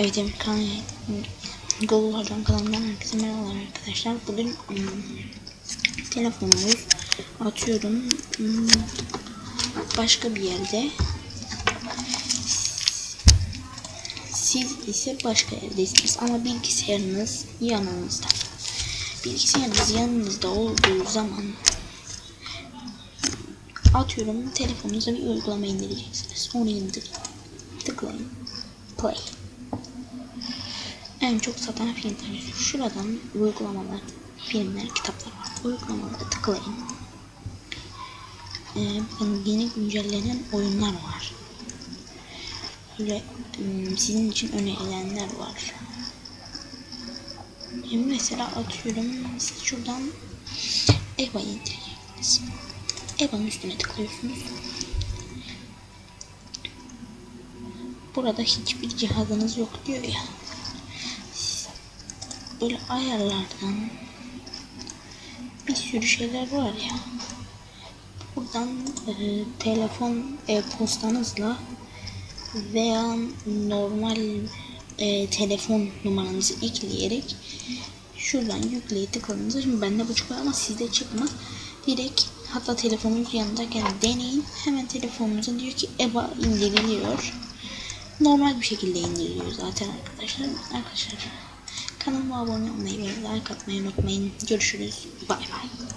Evet Emir Kan Google Hocam kanalından herkese merhabalar arkadaşlar. Bugün hmm, telefonumuz atıyorum hmm, başka bir yerde. Siz ise başka yerdesiniz ama bilgisayarınız yanınızda. Bilgisayarınız yanınızda olduğu zaman atıyorum telefonunuza bir uygulama indireceksiniz. Onu indirin. Tıklayın. Play. En çok satan filmler. Şuradan uygulamalar, filmler, kitaplar var. Uygulamalara tıklayın. Ee, bakın yeni güncellenen oyunlar var. Böyle ım, sizin için önerilenler var. Ee, mesela atıyorum siz şuradan EVA indireceksiniz. EVA'nın üstüne tıklıyorsunuz. Burada hiçbir cihazınız yok diyor ya böyle ayarlardan bir sürü şeyler var ya. Buradan e, telefon e-postanızla veya normal e, telefon numaranızı ekleyerek şuradan yükleye tıkladığınızda şimdi bende bu çıkıyor ama sizde çıkmaz. Direkt hatta telefonunuz yanındayken deneyin. Hemen telefonunuza diyor ki EBA indiriliyor. Normal bir şekilde indiriliyor zaten arkadaşlar. Arkadaşlar Kanalıma abone olmayı ve like atmayı unutmayın. Görüşürüz. Bay bay.